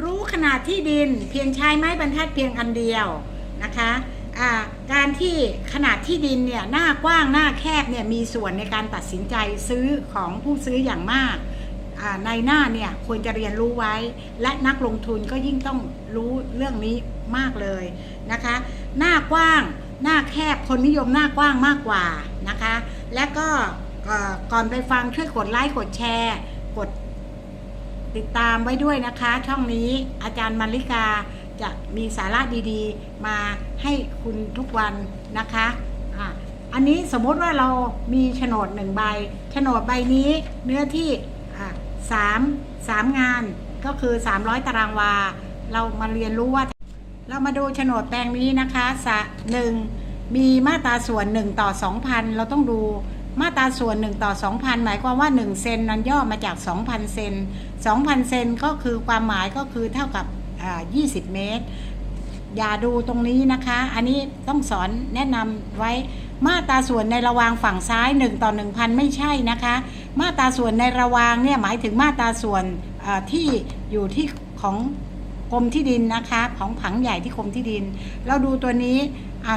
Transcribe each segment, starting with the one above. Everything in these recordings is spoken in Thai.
รู้ขนาดที่ดินเพียงใช้ไม้บรรทัดเพียงอันเดียวนะคะการที่ขนาดที่ดินเนี่ยหน้ากว้างหน้าแคบเนี่ยมีส่วนในการตัดสินใจซื้อของผู้ซื้ออย่างมากในหน้าเนี่ยควรจะเรียนรู้ไว้ และนักลงทุนก็ยิ่งต้องรู้เรื่องนี้มากเลยนะคะ หน้ากว้างหน้าแคบคนนิยมหน้ากว้างมากกว่านะคะ และก็ก่อนไปฟังช่วยกดไลค์กดแชร์ กด ติดตามไว้ด้วยนะคะ ช่องนี้อาจารย์มาริกาจะมีสาระดีๆ มาให้คุณทุกวันนะคะอะอันนี้สมมติว่าเรามีโฉนดหนึ่งใบโฉนดใบนี้เนื้อที่อะสามสามงานก็คือ 300 ตารางวา เรามาเรียนรู้ว่า เรามาดูโฉนดแปลงนี้นะคะสะหนึ่งมีมาตราส่วน 1 ต่อ 2,000 เราต้องดู มาตราส่วน 1 ต่อ 2,000 หมายความว่า 1 เซนนั้นย่อมาจาก 2,000 เซน2,000 เซนก็คือความหมายก็คือเท่ากับอ่า20 เมตร อย่าดูตรงนี้นะคะ อันนี้ต้องสอนแนะนำไว้มาตราส่วนในระวางฝั่งซ้าย 1 ต่อ 1,000 ไม่ใช่นะคะ มาตราส่วนในระวางเนี่ยหมายถึงมาตราส่วนที่อยู่ที่ของกรมที่ดินนะคะ ของผังใหญ่ที่กรมที่ดิน เราดูตัวนี้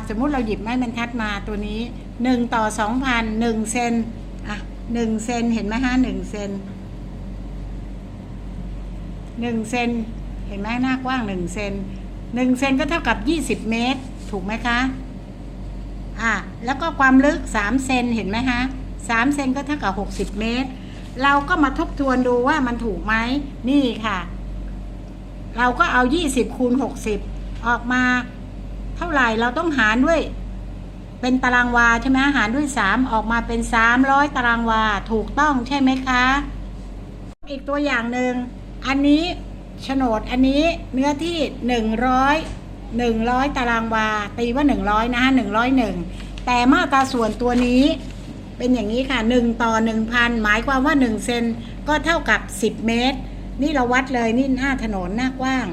สมมุติเราหยิบไม้บรรทัดมาตัวนี้ 1 ต่อ 2,000 1 เซนอะ1เซนเห็นไหมฮะ1เซน1เซนเห็นไหมหน้ากว้าง 1 เซน1เซนก็เท่ากับ 20 เมตร ถูกไหมคะอะแล้วก็ความลึก 3 เซนเห็นไหมฮะ3เซนก็เท่ากับ 60 เมตร เราก็มาทบทวนดูว่ามันถูกไหมนี่ค่ะ เราก็เอา 20คูณ60 ออกมาเท่าไหร่เราต้องหารด้วย เป็นตารางวาใช่ไหมหารด้วย 3 ออกมาเป็น 300 ตารางวาถูกต้องใช่ไหมคะ อีกตัวอย่างหนึ่งอันนี้โฉนดอันนี้เนื้อที่ 100 100 ตารางวา ตีว่า 100 นะฮะ101 แต่มาตราส่วนตัวนี้เป็นอย่างนี้ค่ะ 1 ต่อ 1,000 หมายความว่า 1 เซนก็เท่ากับ 10 เมตร นี่เราวัดเลยนี่หน้าถนนหน้ากว้าง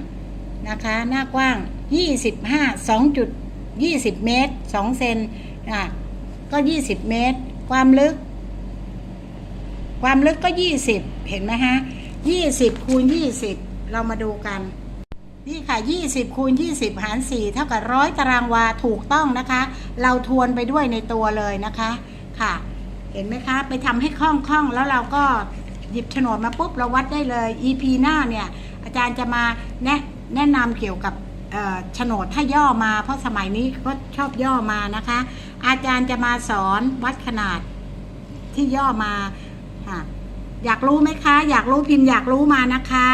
นะคะ หน้ากว้าง 25 2จุด 20 เมตร 2 เซนอะก็ 20 เมตร ความลึก ความลึกก็ 20 เห็นไหมฮะ 20 คูณ 20 เรามาดูกัน นี่ค่ะ 20 คูณ 20 หาร 4 เท่ากับร้อยตารางวาถูกต้องนะคะ เราทวนไปด้วยในตัวเลยนะคะค่ะ เห็นไหมคะ ไปทำให้คล่องๆ แล้วเราก็หยิบโฉนดมาปุ๊บเราวัดได้เลย EP หน้าเนี่ย อาจารย์จะมาแนะแนะนำเกี่ยวกับ โฉนดถ้าย่อมา เพราะสมัยนี้ก็ชอบย่อมานะคะ อาจารย์จะมาสอนวัดขนาดที่ย่อมาค่ะอยากรู้ไหมคะ อยากรู้พิมพ์อยากรู้มานะคะ